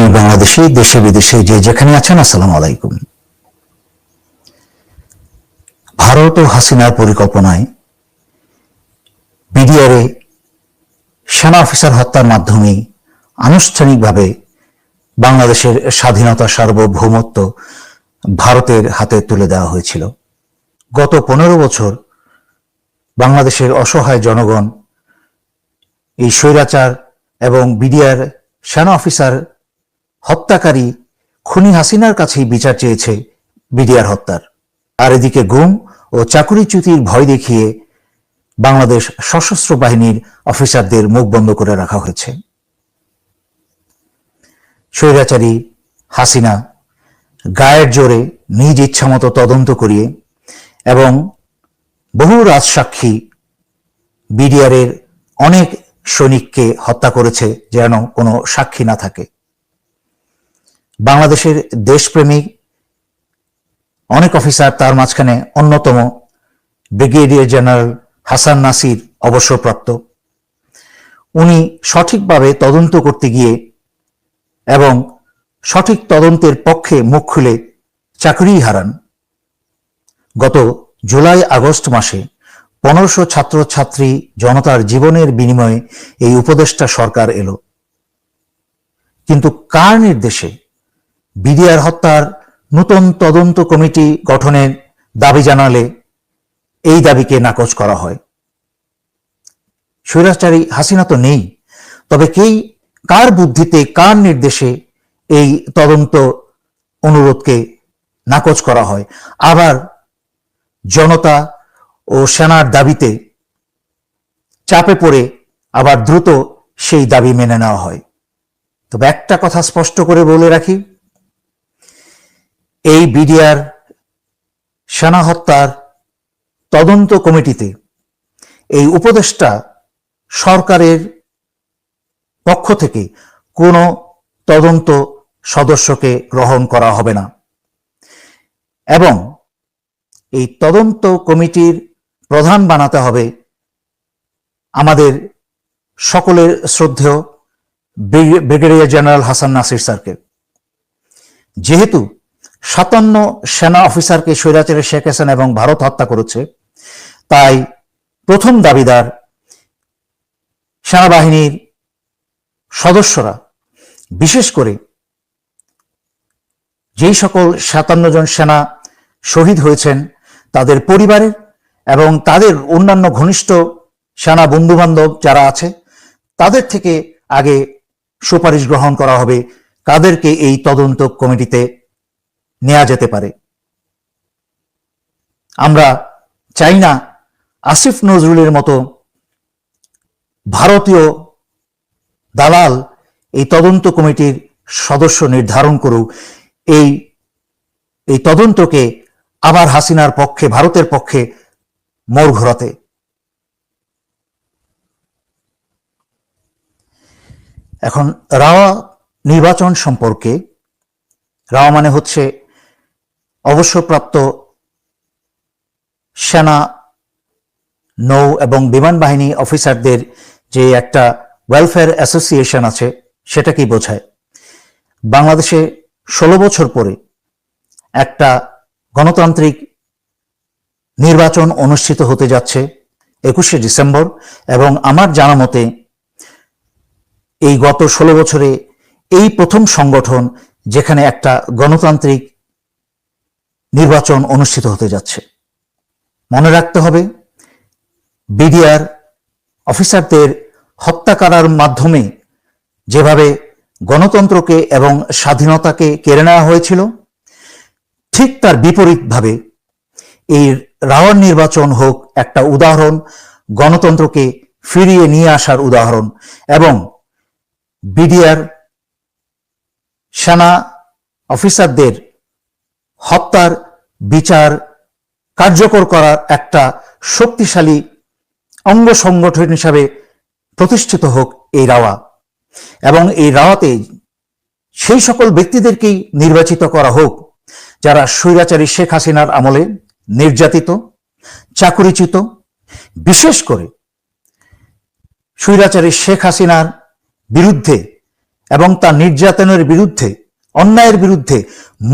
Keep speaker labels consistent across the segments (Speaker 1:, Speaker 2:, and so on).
Speaker 1: প্রিয় বাংলাদেশি, দেশে বিদেশে যে যেখানে আছেন, আসসালামু আলাইকুম। ভারত ও হাসিনার পরিকল্পনায় বিডিআরে সেনা অফিসার হত্যার মাধ্যমে আনুষ্ঠানিকভাবে বাংলাদেশের স্বাধীনতা সার্বভৌমত্ব ভারতের হাতে তুলে দেওয়া হয়েছিল। গত পনেরো বছর বাংলাদেশের অসহায় জনগণ এই স্বৈরাচার এবং বিডিআর সেনা অফিসার হত্যাকারী খুনি হাসিনার কাছেই বিচার চেয়েছে বিডিআর হত্যার। আর এদিকে গুম ও চাকুরিচ্যুতির ভয় দেখিয়ে বাংলাদেশ সশস্ত্র বাহিনীর অফিসারদের মুখ বন্ধ করে রাখা হয়েছে। স্বৈরাচারী হাসিনা গায়ের জোরে নিজ ইচ্ছামতো তদন্ত করিয়ে এবং বহু রাজসাক্ষী বিডিআরের অনেক সৈনিককে হত্যা করেছে যেন কোনো সাক্ষী না থাকে। বাংলাদেশের দেশপ্রেমিক অনেক অফিসার তার মাঝখানে অন্যতম ব্রিগেডিয়ার জেনারেল হাসান নাসির অবসরপ্রাপ্ত। উনি সঠিকভাবে তদন্ত করতে গিয়ে এবং সঠিক তদন্তের পক্ষে মুখ খুলে চাকরি হারান। গত জুলাই আগস্ট মাসে পনেরোশো ছাত্রছাত্রী জনতার জীবনের বিনিময়ে এই উপদেষ্টা সরকার এলো। কিন্তু কার নির্দেশে বিডিআর হত্যার নতুন তদন্ত কমিটি গঠনের দাবি জানালে এই দাবিকে নাকচ করা হয়। স্বৈরাচারী হাসিনা তো নেই, তবে কেই, কার বুদ্ধিতে, কার নির্দেশে এই তদন্ত অনুরোধকে নাকচ করা হয়? আবার জনতা ও সেনার দাবিতে চাপে পড়ে আবার দ্রুত সেই দাবি মেনে নেওয়া হয়। তবে একটা কথা স্পষ্ট করে বলে রাখি এই বিডিআর সেনা হত্যার তদন্ত কমিটিতে এই উপদেষ্টা সরকারের পক্ষ থেকে কোনো তদন্ত সদস্যকে গ্রহণ করা হবে না। এবং এই তদন্ত কমিটির প্রধান বানাতে হবে আমাদের সকলের শ্রদ্ধেয় brigadier- brigadier general Hasan Nasir স্যারকে। যেহেতু সাতান্ন সেনা অফিসারকে স্বৈরাচারের শেখ হাসিনা এবং ভারত হত্যা করেছে। তাই প্রথম দাবিদার সেনাবাহিনীর সদস্যরা, বিশেষ করে যেই সকল সাতান্ন জন সেনা শহীদ হয়েছেন, তাদের পরিবারের এবং তাদের অন্যান্য ঘনিষ্ঠ সেনা বন্ধু বান্ধব যারা আছে, তাদের থেকে আগে সুপারিশ গ্রহণ করা হবে। কাদেরকে এই তদন্ত কমিটিতে নেওয়া যেতে পারে। আমরা চাই না আসিফ নজরুলের মতো ভারতীয় দালাল এই তদন্ত কমিটির সদস্য নির্ধারণ করুক। এই এই তদন্তকে আবার হাসিনার পক্ষে, ভারতের পক্ষে মোড় ঘোরাতে। এখন রাওয়া নির্বাচন সম্পর্কে, রাওয়া মানে হচ্ছে অবসরপ্রাপ্ত সেনা, নৌ এবং বিমান বাহিনী অফিসারদের যে একটা ওয়েলফেয়ার অ্যাসোসিয়েশন আছে সেটাকেই বোঝায়? বাংলাদেশে ষোলো বছর পরে একটা গণতান্ত্রিক নির্বাচন অনুষ্ঠিত হতে যাচ্ছে একুশে ডিসেম্বর এবং আমার জানা মতে এই গত ষোলো বছরে এই প্রথম সংগঠন যেখানে একটা গণতান্ত্রিক নির্বাচন অনুষ্ঠিত হতে যাচ্ছে। মনে রাখতে হবে, বিডিআর অফিসারদের হত্যা করার মাধ্যমে যেভাবে গণতন্ত্রকে এবং স্বাধীনতাকে কেড়ে নেওয়া হয়েছিল, ঠিক তার বিপরীতভাবে এই রাওয়ার নির্বাচন হোক একটা উদাহরণ, গণতন্ত্রকে ফিরিয়ে নিয়ে আসার উদাহরণ এবং বিডিআর সেনা অফিসারদের হত্যার বিচার কার্যকর করার একটা শক্তিশালী অঙ্গ সংগঠন হিসাবে প্রতিষ্ঠিত হোক এই রাওয়া। এবং এই রাওয়াতে সেই সকল ব্যক্তিদেরকেই নির্বাচিত করা হোক, যারা স্বৈরাচারী শেখ হাসিনার আমলে নির্যাতিত, চাকুরিচ্যুত, বিশেষ করে স্বৈরাচারী শেখ হাসিনার বিরুদ্ধে এবং তার নির্যাতনের বিরুদ্ধে অন্যায়ের বিরুদ্ধে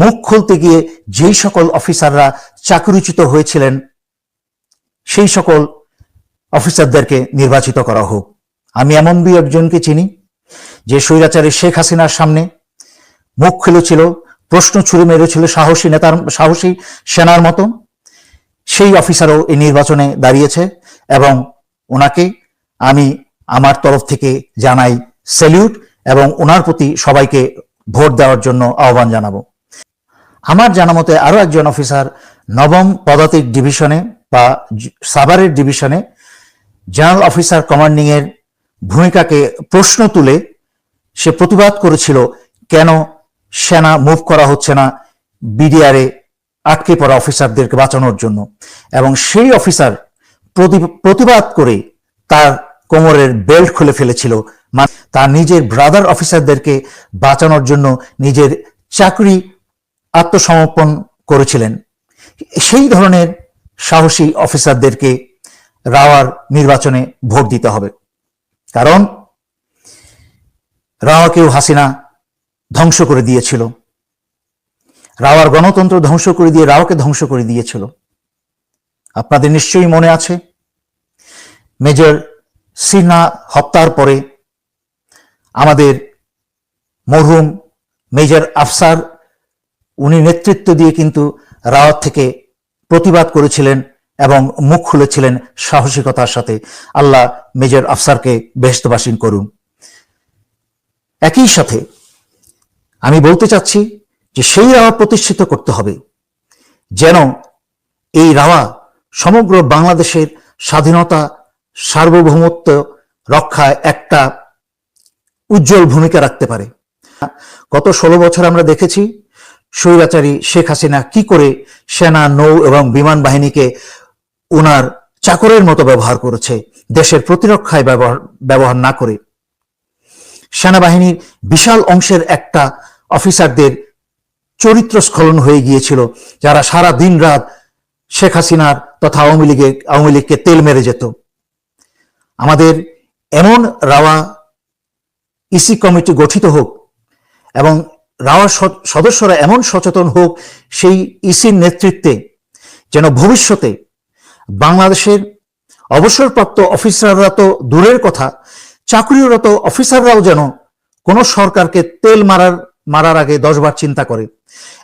Speaker 1: মুখ খুলতে গিয়ে যেই সকল অফিসাররা চাকরিচ্যুত হয়েছিলেন, সেই সকল অফিসারদেরকে নির্বাচিত করা হোক। আমি এমন দুই একজনকে চিনি, যে স্বৈরাচারী শেখ হাসিনার সামনে মুখ খুলেছিল, প্রশ্ন ছুড়ে মেরেছিল সাহসী নেতার, সাহসী সেনার মতো। সেই অফিসারও এই নির্বাচনে দাঁড়িয়েছে এবং ওনাকে আমি আমার তরফ থেকে জানাই স্যালিউট এবং ওনার প্রতি সবাইকে ভোট দেওয়ার জন্য আহ্বান জানাব। আমার জানা মতে আরও একজন অফিসার নবম পদাতিক ডিভিশনে বা সাভারের ডিভিশনে জেনারেল অফিসার কমান্ডিং এর ভূমিকাকে প্রশ্ন তুলে সে প্রতিবাদ করেছিল, কেন সেনা মুভ করা হচ্ছে না বিডিআরে আটকে পড়া অফিসারদেরকে বাঁচানোর জন্য? এবং সেই অফিসার প্রতি- প্রতিবাদ করে তার কোমরের বেল্ট খুলে ফেলেছিল। মা- তার নিজের ব্রাদার অফিসারদেরকে বাঁচানোর জন্য নিজের চাকরি আত্মসমর্পণ করেছিলেন। সেই ধরনের সাহসী অফিসারদেরকে রাওয়ার নির্বাচনে ভোট দিতে হবে। কারণ রাওয়াকেও হাসিনা ধ্বংস করে দিয়েছিল। রাওয়ার গণতন্ত্র ধ্বংস করে দিয়ে রাওকে ধ্বংস করে দিয়েছিল। আপনাদের নিশ্চয়ই মনে আছে, মেজর সিনহা হত্যার পরে আমাদের মরহুম মেজর আফসার, উনি নেতৃত্ব দিয়ে কিন্তু রাওয়াত থেকে প্রতিবাদ করেছিলেন এবং মুখ খুলেছিলেন সাহসিকতার সাথে। আল্লাহ মেজর আফসারকে বেহস্তবাসীন করুন। একই সাথে আমি বলতে চাচ্ছি যে সেই রাওয়া প্রতিষ্ঠিত করতে হবে যেন এই রাওয়া সমগ্র বাংলাদেশের স্বাধীনতা সার্বভৌমত্ব রক্ষায় একটা উজ্জ্বল ভূমিকা রাখতে পারে। গত ষোলো বছর আমরা দেখেছি স্বৈরাচারী শেখ হাসিনা কি করে সেনা, নৌ এবং বিমান বাহিনীকে ওনার চাকরের মতো ব্যবহার করেছে, দেশের প্রতিরক্ষায় ব্যবহার ব্যবহার না করে। সেনাবাহিনীর বিশাল অংশের একটা অফিসারদের চরিত্র স্খলন হয়ে গিয়েছিল, যারা সারা দিন রাত শেখ হাসিনার তথা আওয়ামী লীগের, আওয়ামী লীগকে তেল মেরে যেত। আমাদের এমন রাওয়া ইসি কমিটি গঠিত হোক এবং রাওয়া সদস্যরা এমন সচেতন হোক সেই ইসির নেতৃত্বে যেন ভবিষ্যতে বাংলাদেশের অবসরপ্রাপ্ত অফিসাররা তো দূরের কথা, চাকরিরত অফিসাররাও যেন কোনো সরকারকে তেল মারার মারার আগে দশবার চিন্তা করে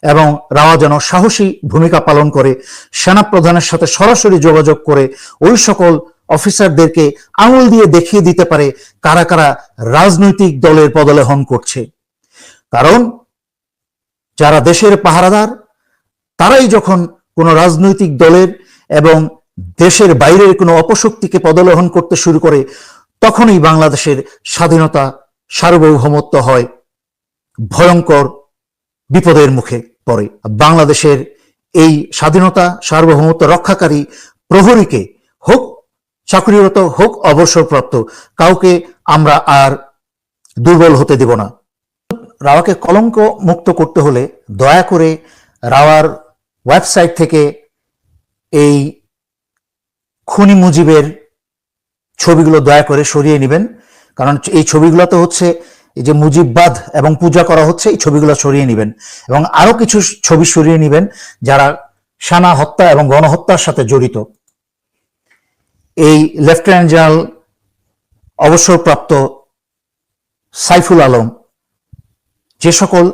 Speaker 1: এবং রাওয়া যেন সাহসী ভূমিকা পালন করে সেনা প্রধানের সাথে সরাসরি যোগাযোগ করে ওই সকল অফিসারদেরকে আঙুল দিয়ে দেখিয়ে দিতে পারে কারা কারা রাজনৈতিক দলের পদলেহন করছে। কারণ যারা দেশের পাহারাদার, তারাই যখন কোনো রাজনৈতিক দলের এবং দেশের বাইরের কোনো অপশক্তিকে পদলোহন করতে শুরু করে, তখনই বাংলাদেশের স্বাধীনতা সার্বভৌমত্ব হয় ভয়ঙ্কর বিপদের মুখে পড়ে। বাংলাদেশের এই স্বাধীনতা সার্বভৌমত্ব রক্ষাকারী প্রহরীকে হোক চাকরিরত হোক, অবসরপ্রাপ্ত, কাউকে আমরা আর দুর্বল হতে দেব না। রাওয়াকে কলঙ্ক মুক্ত করতে হলে দয়া করে রাওয়ার ওয়েবসাইট থেকে এই খুনি মুজিবের ছবিগুলো দয়া করে সরিয়ে নেবেন। কারণ এই ছবিগুলো তো হচ্ছে এই যে মুজিববাদ এবং পূজা করা হচ্ছে, এই ছবিগুলো সরিয়ে নেবেন। এবং আরও কিছু ছবি সরিয়ে নেবেন যারা সানা হত্যা এবং গণহত্যার সাথে জড়িত। এই লেফটেন্যান্ট জেনারেল অবসরপ্রাপ্ত সাইফুল আলম, যে সকল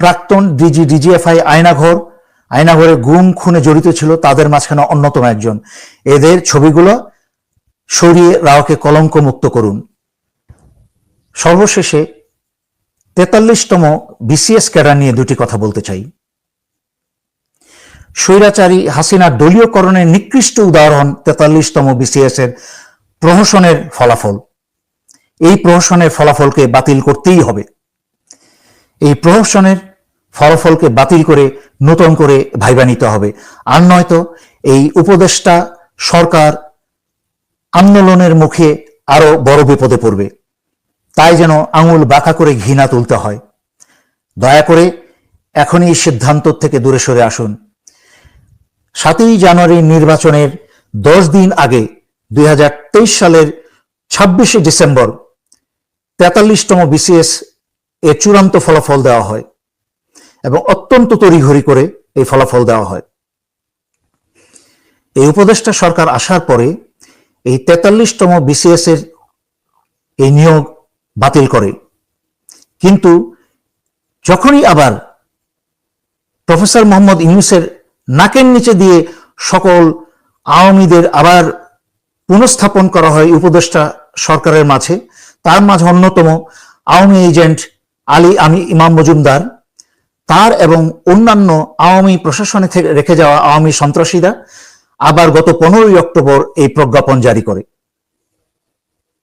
Speaker 1: প্রাক্তন ডিজি ডিজিএফআই আয়নাঘর, আয়নাঘরে গুম খুনে জড়িত ছিল, তাদের মাঝখানে অন্যতম একজন। এদের ছবিগুলো সরিয়ে রাওকে কলঙ্ক মুক্ত করুন। সর্বশেষে তেতাল্লিশতম বিসিএস ক্যাডার নিয়ে দুটি কথা বলতে চাই। স্বৈরাচারী হাসিনার দলীয়করণের নিকৃষ্ট উদাহরণ তেতাল্লিশতম বিসিএস এর প্রহসনের ফলাফল। এই প্রহসনের ফলাফলকে বাতিল করতেই হবে। এই প্রহসনের ফলাফলকে বাতিল করে নতুন করে ভাইবা নিতে হবে। আর নয়তো এই উপদেষ্টা সরকার আন্দোলনের মুখে আরও বড় বিপদে পড়বে। তাই যেন আঙুল বাঁকা করে ঘৃণা তুলতে হয়। দয়া করে এখনই সিদ্ধান্ত থেকে দূরে সরে আসুন। সাতই জানুয়ারি নির্বাচনের দশ দিন আগে দুই হাজার তেইশ সালের ছাব্বিশে ডিসেম্বর তেতাল্লিশতম বিসিএস এর চূড়ান্ত ফলাফল দেওয়া হয় এবং অত্যন্ত তড়িঘড়ি করে এই ফলাফল দেওয়া হয়। এই উপদেষ্টা সরকার আসার পরে এই তেতাল্লিশতম বিসিএস এর এই নিয়োগ বাতিল করে। কিন্তু যখনই আবার প্রফেসর মোহাম্মদ ইউনুসের নাকের নিচে দিয়ে সকল আওয়ামীদের আবার পুনঃস্থাপন করা হয় উপদেষ্টা সরকারের মাঝে। তার মাঝে অন্যতম আওয়ামী এজেন্ট আলী আমি ইমাম মজুমদার। তার এবং অন্যান্য আওয়ামী প্রশাসনে রেখে যাওয়া আওয়ামী সন্ত্রাসীরা আবার গত পনেরোই অক্টোবর এই প্রজ্ঞাপন জারি করে।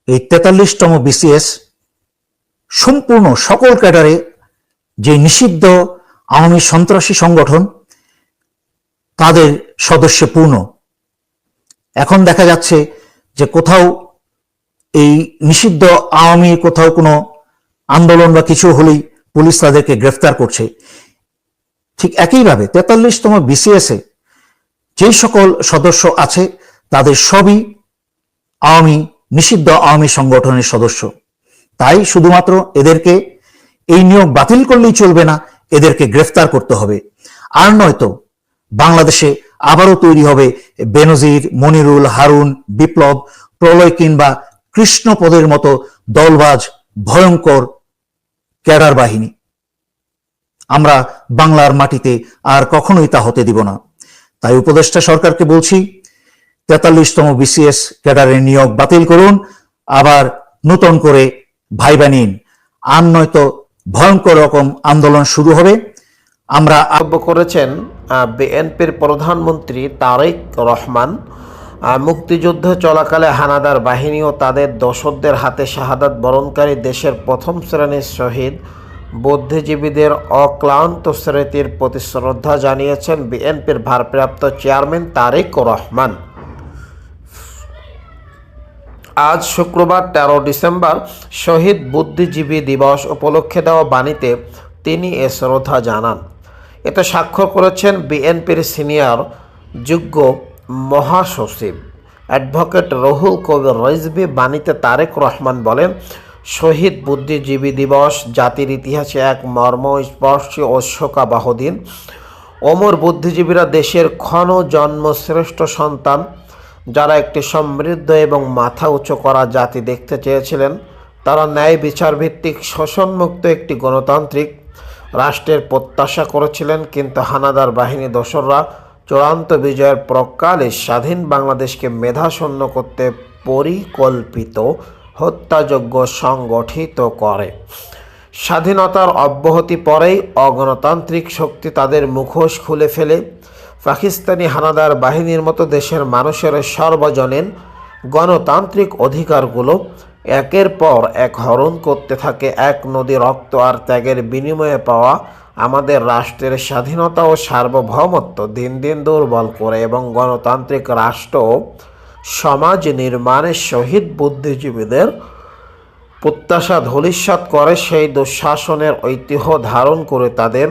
Speaker 1: এই তেতাল্লিশতম বিসিএস সম্পূর্ণ সকল ক্যাডারে যে নিষিদ্ধ আওয়ামী সন্ত্রাসী সংগঠন তাদের সদস্য পূর্ণ এখন দেখা যাচ্ছে যে কোথাও এই নিষিদ্ধ আওয়ামী, কোথাও কোনো আন্দোলন বা কিছু হলেই পুলিশ তাদেরকে গ্রেফতার করছে। ঠিক একইভাবে তেতাল্লিশতম বিসিএস এ যে সকল সদস্য আছে, তাদের সবই আওয়ামী, নিষিদ্ধ আওয়ামী সংগঠনের সদস্য। তাই শুধুমাত্র এদেরকে এই নিয়োগ বাতিল করলেই চলবে না, এদেরকে গ্রেফতার করতে হবে। আর নয়তো বাংলাদেশে আবারও তৈরি হবে বেনজির, মনিরুল, হারুন, বিপ্লব, প্রলয় কিংবা কৃষ্ণপদের মতো দলবাজ, ভয়ঙ্কর ক্যাডার বাহিনী। আমরা বাংলার মাটিতে আর কখনোই তা হতে দিব না। তাই উপদেষ্টা সরকারকে বলছি, তেতাল্লিশতম বিসিএস ক্যাডারের নিয়োগ বাতিল করুন, আবার নতুন করে ভাইবা নিন। আর নয়তো ভয়ঙ্কর রকম আন্দোলন শুরু হবে। আমরা
Speaker 2: মন্তব্য করেছেন বিএনপির প্রধানমন্ত্রী তারেক রহমান মুক্তিযুদ্ধ চলাকালে হানাদার বাহিনী ও তাদের দশকদের হাতে শাহাদাত বরণকারী দেশের প্রথম শ্রেণির শহীদ। বুদ্ধিজীবীদের অক্লান্ত স্মৃতির প্রতি শ্রদ্ধা জানিয়েছেন বিএনপির ভারপ্রাপ্ত চেয়ারম্যান তারেক রহমান। আজ শুক্রবার তেরো ডিসেম্বর শহীদ বুদ্ধিজীবী দিবস উপলক্ষে দেওয়া বাণীতে তিনি এ শ্রদ্ধা জানান। এতে স্বাক্ষর করেছেন বিএনপির সিনিয়র যুগ্ম মহাসচিব। অ্যাডভোকেট রহুল কবির রিজভি, বাণীতে তারেক রহমান বলেন, শহীদ বুদ্ধিজীবী দিবস, জাতির ইতিহাসে এক মর্মস্পর্শী ও শোকাবহ দিন। অমর বুদ্ধিজীবীরা দেশের ক্ষণ জন্ম শ্রেষ্ঠ সন্তান। যারা একটি সমৃদ্ধ এবং মাথা উঁচু করা জাতি দেখতে চেয়েছিলেন, তারা ন্যায় বিচার ভিত্তিক শোষণমুক্ত একটি গণতান্ত্রিক রাষ্ট্রের প্রত্যাশা করেছিলেন, কিন্তু হানাদার বাহিনী দোসররা চূড়ান্ত বিজয়ের প্রকালে স্বাধীন বাংলাদেশকে মেধাশূন্য করতে পরিকল্পিত হত্যাযজ্ঞ সংগঠিত করে। স্বাধীনতার অব্যাহতি পরেই অগণতান্ত্রিক শক্তি তাদের মুখোশ খুলে ফেলে। পাকিস্তানি হানাদার বাহিনীর মতো দেশের মানুষের সর্বজনীন গণতান্ত্রিক অধিকারগুলো একের পর এক হরণ করতে থাকে, এক নদী রক্ত আর ত্যাগের বিনিময়ে পাওয়া আমাদের রাষ্ট্রের স্বাধীনতা ও সার্বভৌমত্ব দিন দিন দুর্বল করে এবং গণতান্ত্রিক রাষ্ট্র সমাজ নির্মাণে শহীদ বুদ্ধিজীবীদের প্রত্যাশা ধূলিসাৎ করে, সেই দুঃশাসনের ঐতিহ্য ধারণ করে তাদের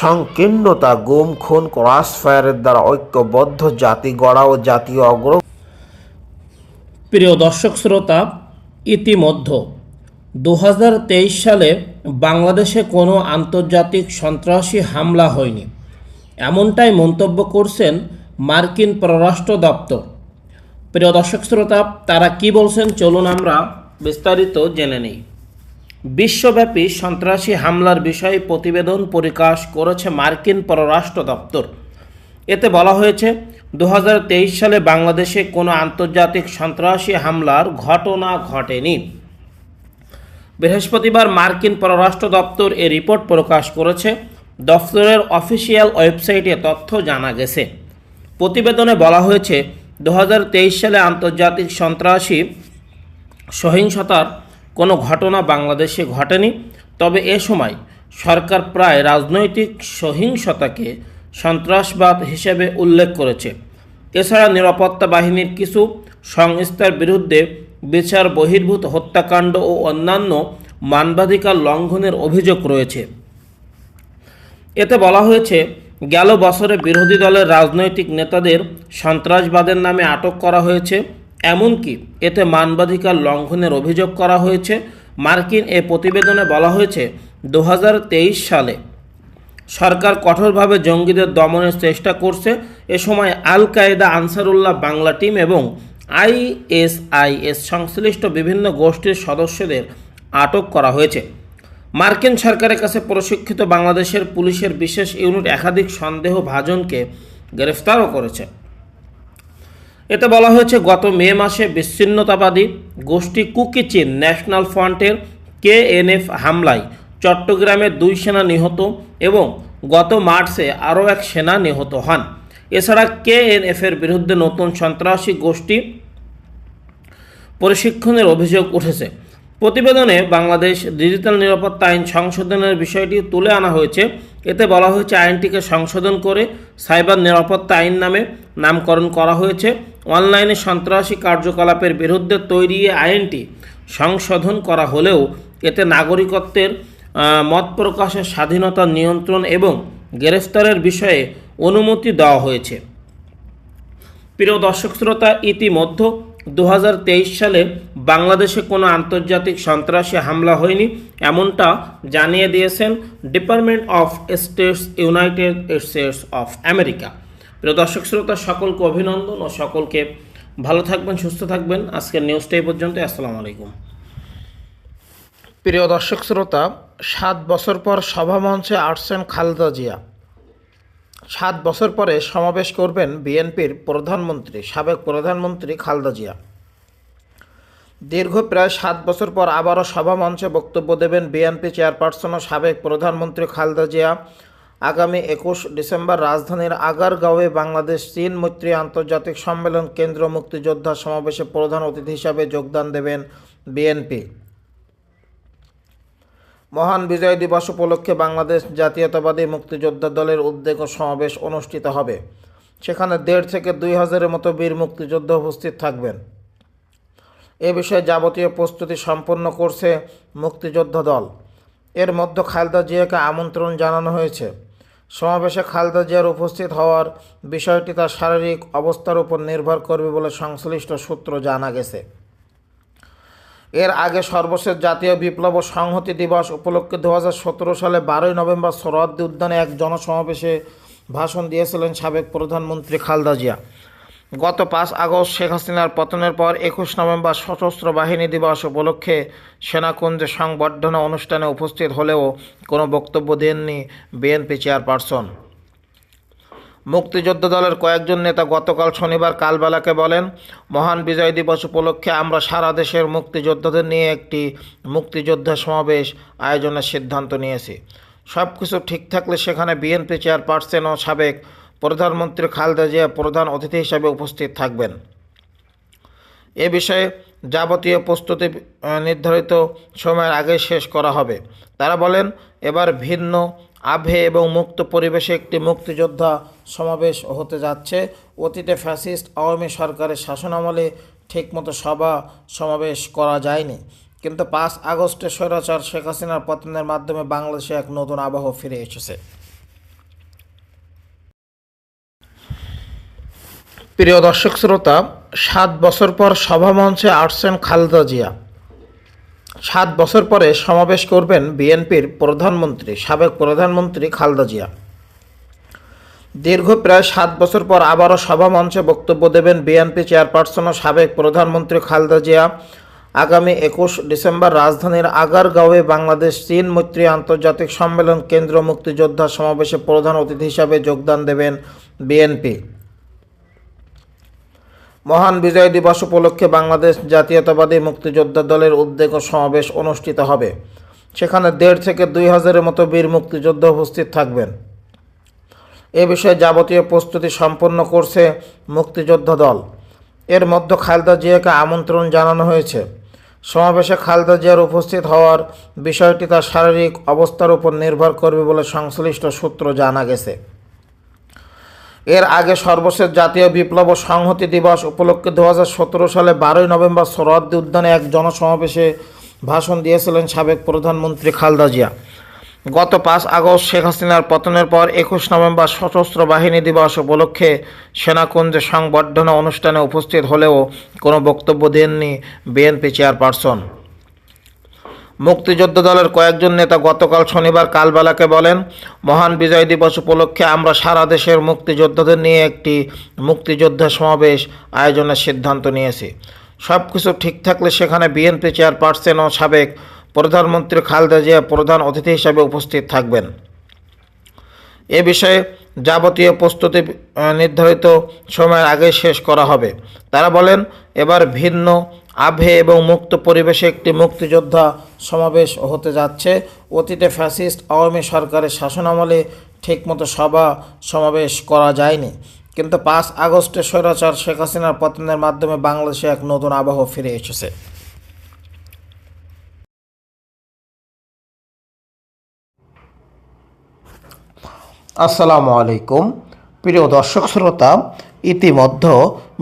Speaker 2: সংকীর্ণতা, গুম, খুন ক্রস ফায়ারের দ্বারা ঐক্যবদ্ধ জাতি গড়া ও জাতীয় অগ্র
Speaker 3: প্রিয় দর্শক শ্রোতা, ইতিমধ্যে দু সালে বাংলাদেশে কোনো আন্তর্জাতিক সন্ত্রাসী হামলা হয়নি। এমনটাই মন্তব্য করছেন মার্কিন পররাষ্ট্র দপ্তর। প্রিয় দর্শক শ্রোতা, তারা কি বলছেন চলুন আমরা বিস্তারিত জেনে নিই। বিশ্বব্যাপী সন্ত্রাসী হামলার বিষয়ে প্রতিবেদন প্রকাশ করেছে মার্কিন পররাষ্ট্র দপ্তর। এতে বলা হয়েছে দু হাজার তেইশ সালে বাংলাদেশে কোনো আন্তর্জাতিক সন্ত্রাসী হামলার ঘটনা ঘটেনি। বৃহস্পতিবার মার্কিন পররাষ্ট্র দপ্তর এ রিপোর্ট প্রকাশ করেছে। দপ্তরের অফিসিয়াল ওয়েবসাইটে তথ্য জানা গেছে। প্রতিবেদনে বলা হয়েছে দু হাজার তেইশ সালে আন্তর্জাতিক সন্ত্রাসী সহিংসতার কোনো ঘটনা বাংলাদেশে ঘটেনি। তবে এ সময় সরকার প্রায় রাজনৈতিক সহিংসতাকে সন্ত্রাসবাদ হিসেবে উল্লেখ করেছে। এছাড়া নিরাপত্তা বাহিনীর কিছু সংস্থার বিরুদ্ধে বিচার, বহির্ভূত হত্যাকাণ্ড ও অন্যান্য মানবাধিকার লঙ্ঘনের অভিযোগ রয়েছে। এতে বলা হয়েছে, গেল বছরে বিরোধী দলের রাজনৈতিক নেতাদের সন্ত্রাসবাদের নামে আটক করা হয়েছে। এমনকি এতে মানবাধিকার লঙ্ঘনের অভিযোগ করা হয়েছে। মার্কিন এ প্রতিবেদনে বলা হয়েছে দু হাজার তেইশ সালে সরকার কঠোরভাবে জঙ্গিদের দমনের চেষ্টা করছে। এ সময় Al Qaeda, Ansarullah, Bangla team এবং আইএসআইএস সংশ্লিষ্ট বিভিন্ন গোষ্ঠীর সদস্যদের আটক করা হয়েছে। মার্কিন সরকারের কাছে প্রশিক্ষিত বাংলাদেশের পুলিশের বিশেষ ইউনিট একাধিক সন্দেহভাজনকে গ্রেফতারও করেছে। এতে বলা হয়েছে, গত মে মাসে বিচ্ছিন্নতাবাদী গোষ্ঠী কুকিচিন ন্যাশনাল ফ্রন্টের কেএনএফ হামলায় চট্টগ্রামের দুই সেনা নিহত এবং গত মার্চে আরও এক সেনা নিহত হন। এছাড়া কেএনএফের বিরুদ্ধে নতুন সন্ত্রাসী গোষ্ঠী প্রশিক্ষণের অভিযোগ উঠেছে। প্রতিবেদনে বাংলাদেশ ডিজিটাল নিরাপত্তা আইন সংশোধনের বিষয়টি তুলে আনা হয়েছে। এতে বলা হয়েছে, আইনটিকে সংশোধন করে সাইবার নিরাপত্তা আইন নামে নামকরণ করা হয়েছে। অনলাইনে সন্ত্রাসী কার্যকলাপের বিরুদ্ধে তৈরি আইনটি সংশোধন করা হলেও এতে নাগরিকত্বের মত প্রকাশের স্বাধীনতা নিয়ন্ত্রণ এবং গ্রেফতারের বিষয়ে অনুমতি দেওয়া হয়েছে। প্রিয় দর্শক শ্রোতা, ইতিমধ্যে দু হাজার তেইশ সালে বাংলাদেশে কোনো আন্তর্জাতিক সন্ত্রাসী হামলা হয়নি, এমনটা জানিয়ে দিয়েছেন department of states, United States of America. প্রিয় দর্শক শ্রোতা, সকলকে অভিনন্দন ও সকলকে ভালো থাকবেন, সুস্থ থাকবেন। আজকের নিউজটা এই পর্যন্ত আসসালামু আলাইকুম।
Speaker 2: প্রিয় দর্শক শ্রোতা সাত বছর পর সভামঞ্চে আসছেন খালেদা জিয়া। সাত বছর পরে সমাবেশ করবেন বিএনপির প্রধানমন্ত্রী, সাবেক প্রধানমন্ত্রী খালেদা জিয়া। দীর্ঘ প্রায় সাত বছর পর আবারও সভামঞ্চে বক্তব্য দেবেন বিএনপি চেয়ারপারসন ও সাবেক প্রধানমন্ত্রী খালেদা জিয়া। আগামী একুশ ডিসেম্বর রাজধানীর আগারগাঁওয়ে বাংলাদেশ, চীন মৈত্রী আন্তর্জাতিক সম্মেলন কেন্দ্র মুক্তিযোদ্ধা সমাবেশে প্রধান অতিথি হিসাবে যোগদান দেবেন বিএনপি। মহান বিজয় দিবস উপলক্ষে বাংলাদেশ জাতীয়তাবাদী মুক্তিযোদ্ধা দলের উদ্যোগ ও সমাবেশ অনুষ্ঠিত হবে। সেখানে দেড় থেকে দুই হাজারের মতো বীর মুক্তিযোদ্ধা উপস্থিত থাকবেন। এ বিষয়ে যাবতীয় প্রস্তুতি সম্পন্ন করছে মুক্তিযোদ্ধা দল। এর মধ্যে খালেদা জিয়াকে আমন্ত্রণ জানানো হয়েছে। সমাবেশে খালেদা জিয়ার উপস্থিত হওয়ার বিষয়টি তার শারীরিক অবস্থার উপর নির্ভর করবে বলে সংশ্লিষ্ট সূত্র জানা গেছে। এর আগে সর্বশেষ জাতীয় বিপ্লব ও সংহতি দিবস উপলক্ষে দু হাজার সতেরো সালে বারোই নভেম্বর সরহদ্দি উদ্যানে এক জনসমাবেশে ভাষণ দিয়েছিলেন সাবেক প্রধানমন্ত্রী খালদা জিয়া। গত পাঁচ আগস্ট শেখ হাসিনার পতনের পর একুশ নভেম্বর সশস্ত্র বাহিনী দিবস উপলক্ষে সেনাকুঞ্জে সংবর্ধনা অনুষ্ঠানে উপস্থিত হলেও কোনো বক্তব্য দেননি বিএনপি চেয়ারপারসন। মুক্তিযোদ্ধা দলের কয়েকজন নেতা গতকাল শনিবার কালবেলাকে বলেন, মহান বিজয় দিবস উপলক্ষে আমরা সারা দেশের মুক্তিযোদ্ধাদের নিয়ে একটি মুক্তিযোদ্ধা সমাবেশ আয়োজনের সিদ্ধান্ত নিয়েছি। সব কিছু ঠিক থাকলে সেখানে বিএনপি চেয়ারপারসন ও সাবেক প্রধানমন্ত্রী খালেদা জিয়া প্রধান অতিথি হিসাবে উপস্থিত থাকবেন। এ বিষয়ে যাবতীয় প্রস্তুতি নির্ধারিত সময়ের আগে শেষ করা হবে। তারা বলেন, এবার ভিন্ন, আভে এবং মুক্ত পরিবেশে একটি মুক্তিযোদ্ধা সমাবেশ হতে যাচ্ছে। অতীতে ফ্যাসিস্ট আওয়ামী সরকারের শাসনামলে ঠিকমতো সভা, সমাবেশ করা যায়নি। কিন্তু পাঁচ আগস্টে স্বৈরাচার শেখ হাসিনার পতনের মাধ্যমে বাংলাদেশে এক নতুন আবহ ফিরে এসেছে। প্রিয় দর্শক শ্রোতা, সাত বছর পর সভামঞ্চে আসছেন খালেদা জিয়া। সাত বছর পরে সমাবেশ করবেন বিএনপির প্রধানমন্ত্রী, সাবেক প্রধানমন্ত্রী খালেদা জিয়া। দীর্ঘ প্রায় সাত বছর পর আবারও সভা মঞ্চে বক্তব্য দেবেন বিএনপি চেয়ারপারসন ও সাবেক প্রধানমন্ত্রী খালেদা জিয়া। আগামী একুশ ডিসেম্বর রাজধানীর আগারগাঁওয়ে বাংলাদেশ চীন মৈত্রী আন্তর্জাতিক সম্মেলন কেন্দ্র মুক্তিযোদ্ধা সমাবেশে প্রধান অতিথি হিসাবে যোগদান দেবেন বিএনপি। মহান বিজয় দিবস উপলক্ষে বাংলাদেশ জাতীয়তাবাদী মুক্তিযোদ্ধা দলের উদ্যোগ ও সমাবেশ অনুষ্ঠিত হবে। সেখানে দেড় থেকে দুই হাজারের মতো বীর মুক্তিযোদ্ধা উপস্থিত থাকবেন। এ বিষয়ে যাবতীয় প্রস্তুতি সম্পন্ন করছে মুক্তিযোদ্ধা দল। এর মধ্যে খালেদা জিয়াকে আমন্ত্রণ জানানো হয়েছে। সমাবেশে খালেদা জিয়ার উপস্থিত হওয়ার বিষয়টি তার শারীরিক অবস্থার উপর নির্ভর করবে বলে সংশ্লিষ্ট সূত্র জানা গেছে। এর আগে সর্বশেষ জাতীয় বিপ্লব সংহতি দিবস উপলক্ষে দু হাজার সতেরো সালে বারোই নভেম্বর সরহদ্দি উদ্যানে এক জনসমাবেশে ভাষণ দিয়েছিলেন সাবেক প্রধানমন্ত্রী খালদা জিয়া। গত পাঁচ আগস্ট শেখ হাসিনার পতনের পর একুশ নভেম্বর সশস্ত্র বাহিনী দিবস উপলক্ষে সেনাকুঞ্জে সংবর্ধনা অনুষ্ঠানে উপস্থিত হলেও কোনো বক্তব্য দেননি বিএনপি চেয়ারপারসন। মুক্তিযোদ্ধা দলের কয়েকজন নেতা গতকাল শনিবার কালবেলাকে বলেন, মহান বিজয় দিবস উপলক্ষে আমরা সারা দেশের মুক্তিযোদ্ধাদের নিয়ে একটি মুক্তিযোদ্ধা সমাবেশ আয়োজনের সিদ্ধান্ত নিয়েছি। সব কিছু ঠিক থাকলে সেখানে বিএনপি চেয়ারপারসন ও সাবেক প্রধানমন্ত্রী খালেদা জিয়া প্রধান অতিথি হিসাবে উপস্থিত থাকবেন। এ বিষয়ে যাবতীয় প্রস্তুতি নির্ধারিত সময়ের আগে শেষ করা হবে। তারা বলেন, এবার ভিন্ন আভে এবং মুক্ত পরিবেশে একটি মুক্তিযোদ্ধা সমাবেশ হতে যাচ্ছে। অতীতে ফ্যাসিস্ট আওয়ামী সরকারের শাসনামলে ঠিকমতো সভা, সমাবেশ করা যায়নি। কিন্তু পাঁচ আগস্টে স্বৈরাচার শেখ হাসিনার পতনের মাধ্যমে বাংলাদেশে এক নতুন আবহ ফিরে এসেছে। আসসালামু আলাইকুম। প্রিয় দর্শক শ্রোতা, ইতিমধ্যে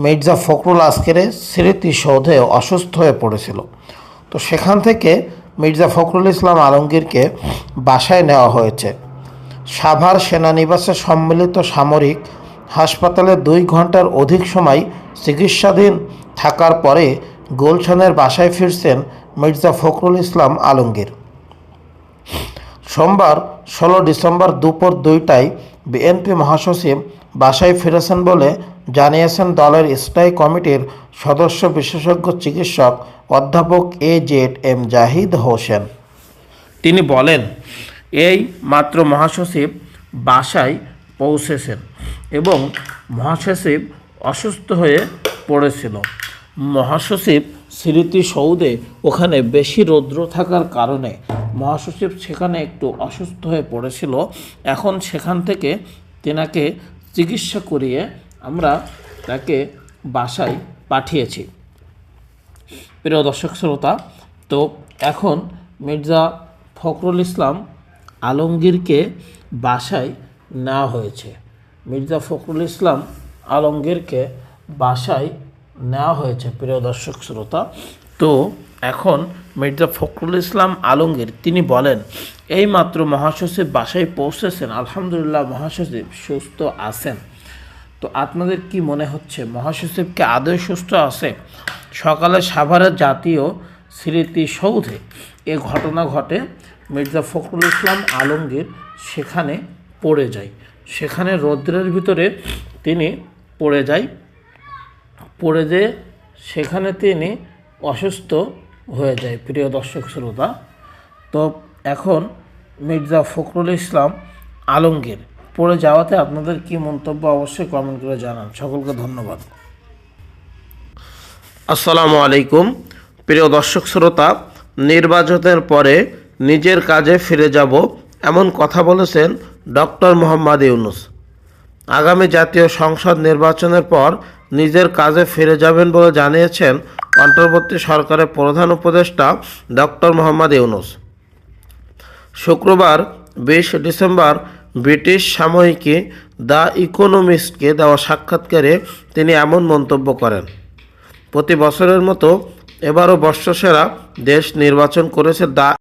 Speaker 2: মির্জা ফখরুল আজকের স্মৃতিসৌধে অসুস্থ হয়ে পড়েছিল। তো সেখান থেকে মির্জা ফখরুল ইসলাম আলমগীরকে বাসায় নেওয়া হয়েছে। সাভার সেনানিবাসে সম্মিলিত সামরিক হাসপাতালে দুই ঘণ্টার অধিক সময় চিকিৎসাধীন থাকার পরে গুলশানের বাসায় ফিরছেন মির্জা ফখরুল ইসলাম আলমগীর। সোমবার ষোলো ডিসেম্বর দুপুর দুইটায় বিএনপি মহাসচিব বাসায় ফিরেছেন বলে জানিয়েছেন দলের স্থায়ী কমিটির সদস্য বিশেষজ্ঞ চিকিৎসক অধ্যাপক A Z M Zahid Hossain.
Speaker 3: তিনি বলেন, এই মাত্র মহাসচিব বাসায় পৌঁছেছেন এবং মহাসচিব অসুস্থ হয়ে পড়েছিল। মহাসচিব স্মৃতিসৌধে ওখানে বেশি রৌদ্র থাকার কারণে মহাসচিব সেখানে একটু অসুস্থ হয়ে পড়েছিল। এখন সেখান থেকে তেনাকে চিকিৎসা করিয়ে আমরা তাকে বাসায় পাঠিয়েছি। প্রিয় দর্শক শ্রোতা, তো এখন মির্জা ফখরুল ইসলাম আলমগীরকে বাসায় নেওয়া হয়েছে। মির্জা ফখরুল ইসলাম আলমগীরকে বাসায় নেওয়া হয়েছে প্রিয় দর্শক শ্রোতা। তো এখন মির্জা ফখরুল ইসলাম আলমগীর, তিনি বলেন এই মাত্র মহাসচিব বাসায় পৌঁছেছেন, আলহামদুলিল্লাহ মহাসচিব সুস্থ আছেন। তো আপনাদের কি মনে হচ্ছে মহাসচিবকে আদৌ সুস্থ আছে? সকালে সাভারের জাতীয় স্মৃতিসৌধে এ ঘটনা ঘটে, মির্জা ফখরুল ইসলাম আলমগীর সেখানে পড়ে যায়। সেখানে রৌদ্রের ভিতরে তিনি পড়ে যায়। পড়ে যেয়ে সেখানে তিনি অসুস্থ হয়ে যায়, প্রিয় দর্শক শ্রোতা। তো এখন মির্জা ফখরুল ইসলাম আলমগীর, পড়ে যাওয়াতে আপনাদের কি মন্তব্য অবশ্যই কমেন্ট করে জানান। সকলকে ধন্যবাদ।
Speaker 2: আসসালামু আলাইকুম। প্রিয় দর্শক শ্রোতা, নির্বাচনের পরে নিজের কাজে ফিরে যাব, এমন কথা বলেছেন ডক্টর মোহাম্মদ ইউনুস। আগামী জাতীয় সংসদ নির্বাচনের পর নিজের কাজে ফিরে যাবেন বলে জানিয়েছেন অন্তর্বর্তী সরকারের প্রধান উপদেষ্টা ডক্টর মোহাম্মদ ইউনুস। শুক্রবার বিশ ডিসেম্বর ব্রিটিশ সাময়িকী দ্য ইকোনমিস্টকে দেওয়া সাক্ষাৎকারে তিনি এমন মন্তব্য করেন, প্রতি বছরের মতো এবারও বর্ষসেরা দেশ নির্বাচন করেছে দ্য